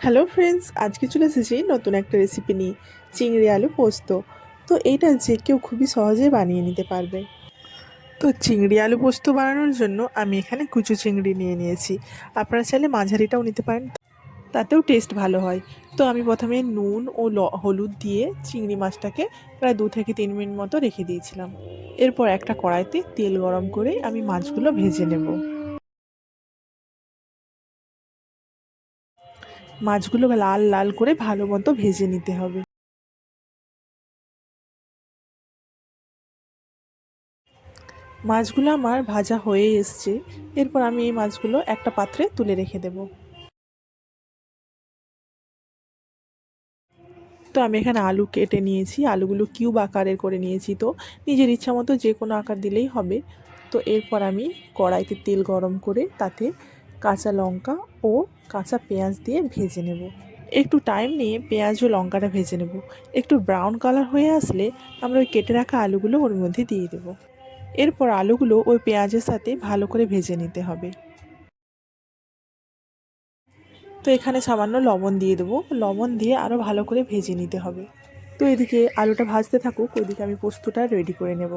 Hello friends, আজকে চলে এসেছি নতুন একটা রেসিপি নিয়ে, চিংড়ি আলু পোস্ত। তো এইটা যে কেউ খুবই সহজে বানিয়ে নিতে পারবে। তো চিংড়ি আলু পোস্ত বানানোর জন্য আমি এখানে কুচু চিংড়ি নিয়ে নিয়েছি। আপনারা চাইলে মাঝারিটাও নিতে পারেন, তাতেও টেস্ট ভালো হয়। তো আমি প্রথমে নুন ও হলুদ দিয়ে চিংড়ি মাছটাকে প্রায় দু থেকে তিন মিনিট মতো রেখে দিয়েছিলাম। এরপর একটা কড়াইতে তেল গরম করে আমি মাছগুলো ভেজে নেব। মাছগুলো লাল লাল করে ভালো মতো ভেজে নিতে হবে। মাছগুলো আমার ভাজা হয়ে এসছে। এরপর আমি এই মাছগুলো একটা পাত্রে তুলে রেখে দেব। তো আমি এখানে আলু কেটে নিয়েছি। আলুগুলো কিউব আকারের করে নিয়েছি তো। নিজের ইচ্ছা মতো যে কোনো আকার দিলেই হবে। তো এরপর আমি কড়াইতে তেল গরম করে তাতে কাঁচা লঙ্কা ও কাঁচা পেঁয়াজ দিয়ে ভেজে নেব। একটু টাইম নিয়ে পেঁয়াজ ও লঙ্কাটা ভেজে নেব। একটু ব্রাউন কালার হয়ে আসলে আমরা ওই কেটে রাখা আলুগুলো ওর মধ্যে দিয়ে দেব। এরপর আলুগুলো ওই পেঁয়াজের সাথে ভালো করে ভেজে নিতে হবে। তো এখানে সামান্য লবণ দিয়ে দেবো। লবণ দিয়ে আরও ভালো করে ভেজে নিতে হবে। তো এদিকে আলুটা ভাজতে থাকুক, ওইদিকে আমি পোস্তটা রেডি করে নেব।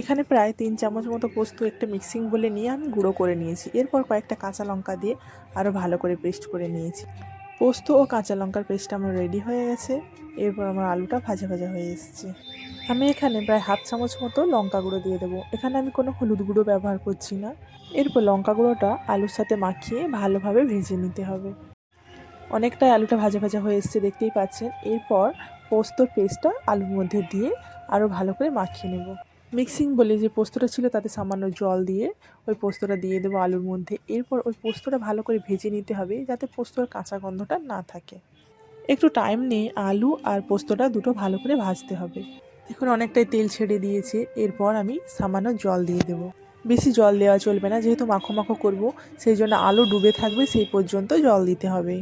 এখানে প্রায় তিন চামচ মতো পোস্ত একটা মিক্সিং বলে নিয়ে আমি গুঁড়ো করে নিয়েছি। এরপর কয়েকটা কাঁচা লঙ্কা দিয়ে আরও ভালো করে পেস্ট করে নিয়েছি। পোস্ত ও কাঁচা লঙ্কার পেস্ট আমার রেডি হয়ে গেছে। এরপর আমার আলুটা ভাজা ভাজা হয়ে এসেছে। আমি এখানে প্রায় হাফ চামচ মতো লঙ্কা গুঁড়ো দিয়ে দেবো। এখানে আমি কোনো হলুদ গুঁড়ো ব্যবহার করছি না। এরপর লঙ্কা গুঁড়োটা আলুর সাথে মাখিয়ে ভালোভাবে ভেজে নিতে হবে। অনেকটাই আলুটা ভাজা ভাজা হয়ে এসছে দেখতেই পাচ্ছেন। এরপর পোস্তর পেস্টটা আলুর মধ্যে দিয়ে আরও ভালো করে মাখিয়ে নেব। মিক্সিং বলে যে পোস্তটা ছিল তাতে সামান্য জল দিয়ে ওই পোস্তটা দিয়ে দেবো আলুর মধ্যে। এরপর ওই পোস্তটা ভালো করে ভেজে নিতে হবে যাতে পোস্তর কাঁচা গন্ধটা না থাকে। একটু টাইম নিয়ে আলু আর পোস্তটা দুটো ভালো করে ভাজতে হবে। এখন অনেকটাই তেল ছেড়ে দিয়েছে। এরপর আমি সামান্য জল দিয়ে দেবো। বেশি জল দেওয়া চলবে না, যেহেতু মাখো মাখো করব, সেই জন্য আলু ডুবে থাকবে, সেই পর্যন্ত জল দিতে হবে।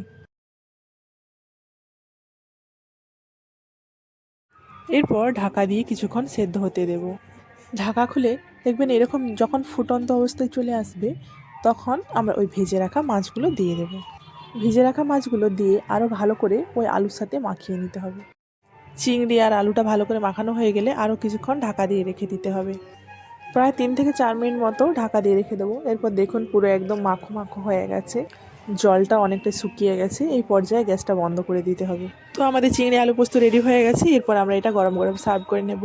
এরপর ঢাকা দিয়ে কিছুক্ষণ সেদ্ধ হতে দেব। ঢাকা খুলে দেখবেন এরকম যখন ফুটন্ত অবস্থায় চলে আসবে, তখন আমরা ওই ভেজে রাখা মাছগুলো দিয়ে দেব। ভেজে রাখা মাছগুলো দিয়ে আরও ভালো করে ওই আলুর সাথে মাখিয়ে নিতে হবে। চিংড়ি আর আলুটা ভালো করে মাখানো হয়ে গেলে আরও কিছুক্ষণ ঢাকা দিয়ে রেখে দিতে হবে। প্রায় তিন থেকে চার মিনিট মতো ঢাকা দিয়ে রেখে দেবো। এরপর দেখুন পুরো একদম মাখো মাখো হয়ে গেছে। জলটা অনেকটা শুকিয়ে গেছে। এই পর্যায়ে গ্যাসটা বন্ধ করে দিতে হবে। তো আমাদের চিংড়ি আলু পোস্ত রেডি হয়ে গেছে। এরপর আমরা এটা গরম গরম সার্ভ করে নেব।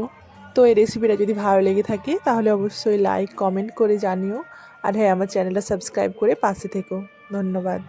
তো এই রেসিপিটা যদি ভালো লেগে থাকে, তাহলে অবশ্যই লাইক কমেন্ট করে জানিও। আর হ্যাঁ আমার চ্যানেলটা সাবস্ক্রাইব করে পাশে থেকো। ধন্যবাদ।